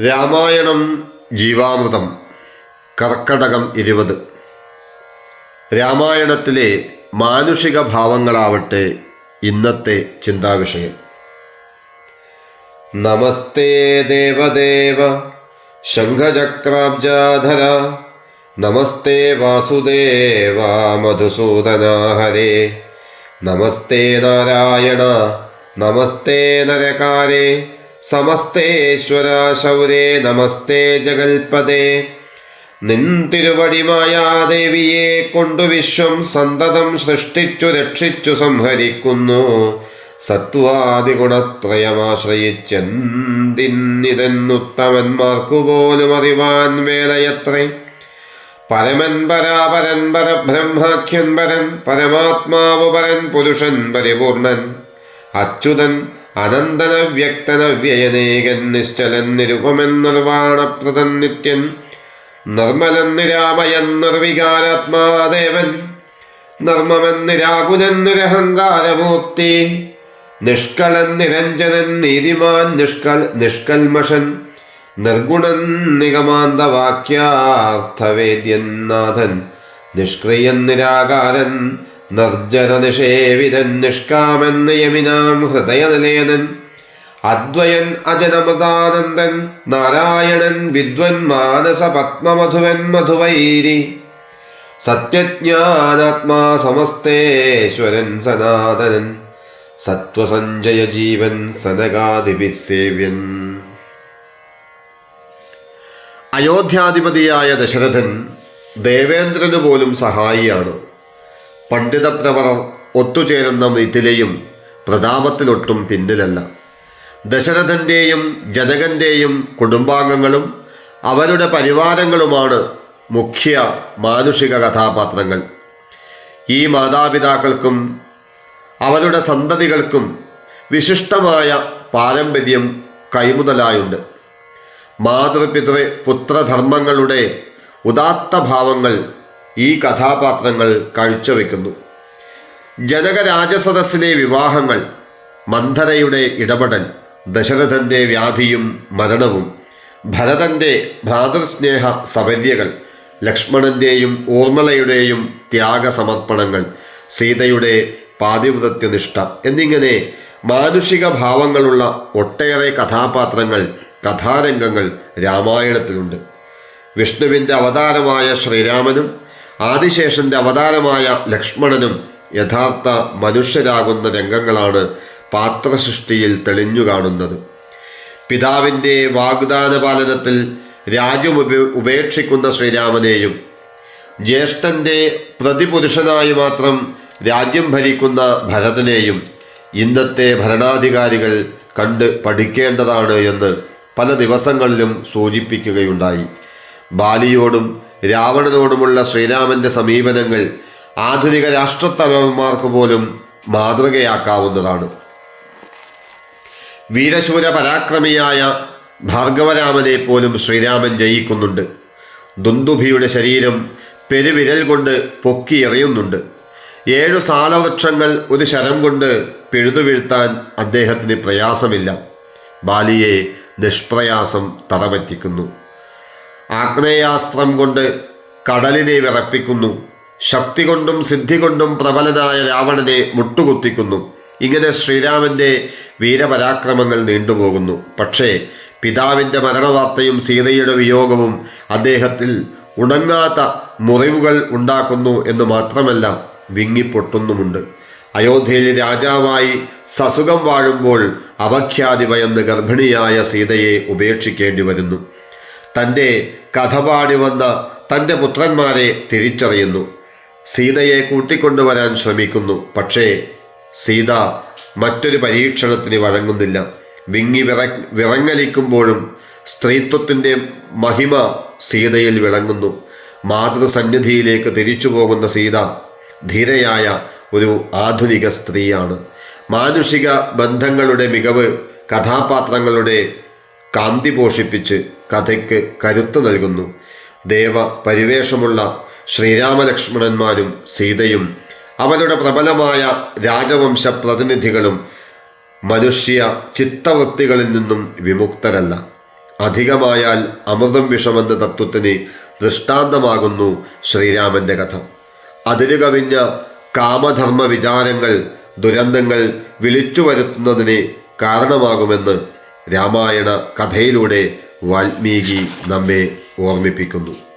രാമായണം ജീവാമൃതം കർക്കടകം ഇരുപത്. രാമായണത്തിലെ മാനുഷിക ഭാവങ്ങളാവട്ടെ ഇന്നത്തെ ചിന്താവിഷയം. നമസ്തേ ദേവദേവ ശംഖചക്രാബ്ജാധര. നമസ്തേ വാസുദേവ മധുസൂദന ഹരേ നമസ്തേ നാരായണ നമസ്തേ നരകാരേ. സമസ്തേശ്വര ശൗരേ നമസ്തേ ജഗൽപദേ നിൻ തിരുവടിമായാദേവിയെ കൊണ്ടു വിശ്വം സന്തതം സൃഷ്ടിച്ചു രക്ഷിച്ചു സംഹരിക്കുന്നു. സത്വാദിഗുണത്രയമാശ്രയിച്ചെന്തിന്നിതെന്നുത്തമന്മാർക്കു അറിവാൻ വേലയത്രേ. പരമൻ പരാപരൻ പരബ്രഹ്മാഖ്യൻ പരൻ പരമാത്മാവു പരൻ പുരുഷൻ പരിപൂർണൻ. അച്യുതൻ അനന്തന വ്യക്തനവ്യയനേകൻ നിശ്ചലൻ നിരുപമൻ നിർവാണപ്രദൻ നിത്യൻ നിർമ്മലൻ നിരാമയൻ നിർവികാരാത്മാദേവൻ നർമ്മമൻ നിരാകുലൻ നിരഹങ്കാരമൂർത്തി നിഷ്കളൻ നിരഞ്ജനൻ നീതിമാൻ നിഷ്കൾ നിഷ്കൽമഷൻ നിർഗുണൻ നിഗമാന്തവാക്യാർത്ഥവേദ്യൻ നാഥൻ നിഷ്ക്രിയൻ നിരാകാരൻ നിർജര നിഷേവിതൻ നിഷ്കാമൻ നിയമിനാം ഹൃദയനിലയനൻ അദ്വയൻ അജനമതാനന്ദൻ നാരായണൻ വിദ്വൻ മാനസ പത്മമധുവൻ മധുവൈരി. സത്യജ്ഞാനാത്മാ സമസ്തേശ്വരൻ സനാതനൻ സത്വസഞ്ജയ ജീവൻ സനകാദിവിസേവ്യൻ അയോധ്യാധിപതിയായ ദശരഥൻ ദേവേന്ദ്രന് പോലും സഹായിയാണ്. പണ്ഡിതപ്രവർ ഒത്തുചേരുന്ന മിഥിലയും പ്രതാപത്തിലൊട്ടും പിന്നിലല്ല. ദശരഥന്റെയും ജനകന്റെയും കുടുംബാംഗങ്ങളും അവരുടെ പരിവാരങ്ങളുമാണ് മുഖ്യ മാനുഷിക കഥാപാത്രങ്ങൾ. ഈ മാതാപിതാക്കൾക്കും അവരുടെ സന്തതികൾക്കും വിശിഷ്ടമായ പാരമ്പര്യം കൈമുതലായുണ്ട്. മാതൃപിതൃ പുത്രധർമ്മങ്ങളുടെ ഉദാത്ത ഭാവങ്ങൾ ഈ കഥാപാത്രങ്ങൾ കാഴ്ചവെക്കുന്നു. ജനകരാജസദസ്സിലെ വിവാഹങ്ങൾ മന്ധരയുടെ ഇടപെടൽ ദശരഥന്റെ വ്യാധിയും മരണവും ഭരതന്റെ ഭ്രാതൃസ്നേഹ സവര്യകൾ ലക്ഷ്മണന്റെയും ഊർമ്മലയുടെയും ത്യാഗസമർപ്പണങ്ങൾ സീതയുടെ പാതിവൃത്യനിഷ്ഠ എന്നിങ്ങനെ മാനുഷിക ഭാവങ്ങളുള്ള ഒട്ടേറെ കഥാപാത്രങ്ങൾ കഥാരംഗങ്ങൾ രാമായണത്തിലുണ്ട്. വിഷ്ണുവിന്റെ അവതാരമായ ശ്രീരാമനും ആദിശേഷന്റെ അവതാരമായ ലക്ഷ്മണനും യഥാർത്ഥ മനുഷ്യരാകുന്ന രംഗങ്ങളാണ് പാത്രസൃഷ്ടിയിൽ തെളിഞ്ഞു കാണുന്നത്. പിതാവിന്റെ വാഗ്ദാന പാലനത്തിൽ രാജ്യം ഉപ ഉപേക്ഷിക്കുന്ന ശ്രീരാമനെയും ജ്യേഷ്ഠന്റെ പ്രതിപുരുഷനായി മാത്രം രാജ്യം ഭരിക്കുന്ന ഭരതനെയും ഇന്നത്തെ ഭരണാധികാരികൾ കണ്ട് പഠിക്കേണ്ടതാണ് എന്ന് പല ദിവസങ്ങളിലും സൂചിപ്പിക്കുകയുണ്ടായി. ബാലിയോടും രാവണനോടുമുള്ള ശ്രീരാമന്റെ സമീപനങ്ങൾ ആധുനിക രാഷ്ട്രത്തലവന്മാർക്ക് പോലും മാതൃകയാക്കാവുന്നതാണ്. വീരശൂര പരാക്രമിയായ ഭാർഗവരാമനെ പോലും ശ്രീരാമൻ ജയിക്കുന്നുണ്ട്. ദുന്ദുഭിയുടെ ശരീരം പെരുവിരൽ കൊണ്ട് പൊക്കി എറിയുന്നുണ്ട് ഏഴു സാലവൃക്ഷങ്ങൾ ഒരു ശരം കൊണ്ട് പിഴുതു വീഴ്ത്താൻ അദ്ദേഹത്തിന് പ്രയാസമില്ല. ബാലിയെ നിഷ്പ്രയാസം തറപറ്റിക്കുന്നു. ആഗ്നേയാസ്ത്രം കൊണ്ട് കടലിനെ വിറപ്പിക്കുന്നു. ശക്തി കൊണ്ടും സിദ്ധി കൊണ്ടും പ്രബലനായ രാവണനെ മുട്ടുകുത്തിക്കുന്നു. ഇങ്ങനെ ശ്രീരാമന്റെ വീരപരാക്രമങ്ങൾ നീണ്ടുപോകുന്നു. പക്ഷേ പിതാവിന്റെ മരണവാർത്തയും സീതയുടെ വിയോഗവും അദ്ദേഹത്തിൽ ഉണങ്ങാത്ത മുറിവുകൾ ഉണ്ടാക്കുന്നു എന്ന് മാത്രമല്ല വിങ്ങിപ്പൊട്ടുന്നുമുണ്ട്. അയോധ്യയിൽ രാജാവായി സസുഖം വാഴുമ്പോൾ അവഖ്യാതി ഭയന്ന് ഗർഭിണിയായ സീതയെ ഉപേക്ഷിക്കേണ്ടി വരുന്നു. തന്റെ കഥ പാടി വന്ന തന്റെ പുത്രന്മാരെ തിരിച്ചറിയുന്നു. സീതയെ കൂട്ടിക്കൊണ്ടുവരാൻ ശ്രമിക്കുന്നു. പക്ഷേ സീത മറ്റൊരു പരീക്ഷണത്തിന് വഴങ്ങുന്നില്ല. വിങ്ങി വിറ വിറങ്ങലിക്കുമ്പോഴും സ്ത്രീത്വത്തിന്റെ മഹിമ സീതയിൽ വിളങ്ങുന്നു. മാതൃസന്നിധിയിലേക്ക് തിരിച്ചു പോകുന്ന സീത ധീരയായ ഒരു ആധുനിക സ്ത്രീയാണ്. മാനുഷിക ബന്ധങ്ങളുടെ മികവ് കഥാപാത്രങ്ങളുടെ കാന്തി പോഷിപ്പിച്ച് കഥയ്ക്ക് കരുത്ത് നൽകുന്നു. ദേവ പരിവേഷമുള്ള ശ്രീരാമലക്ഷ്മണന്മാരും സീതയും അവരുടെ പ്രബലമായ രാജവംശ പ്രതിനിധികളും മനുഷ്യ ചിത്തവൃത്തികളിൽ നിന്നും വിമുക്തരല്ല. അധികമായാൽ അമൃതം വിഷമെന്ന തത്വത്തിന് ദൃഷ്ടാന്തമാകുന്നു ശ്രീരാമന്റെ കഥ. അതിരു കവിഞ്ഞ കാമധർമ്മ വിചാരങ്ങൾ ദുരന്തങ്ങൾ വിളിച്ചു വരുത്തുന്നതിന് കാരണമാകുമെന്ന് രാമായണ കഥയിലൂടെ വാൽമീകി നമ്മെ ഓർമ്മിപ്പിക്കുന്നു.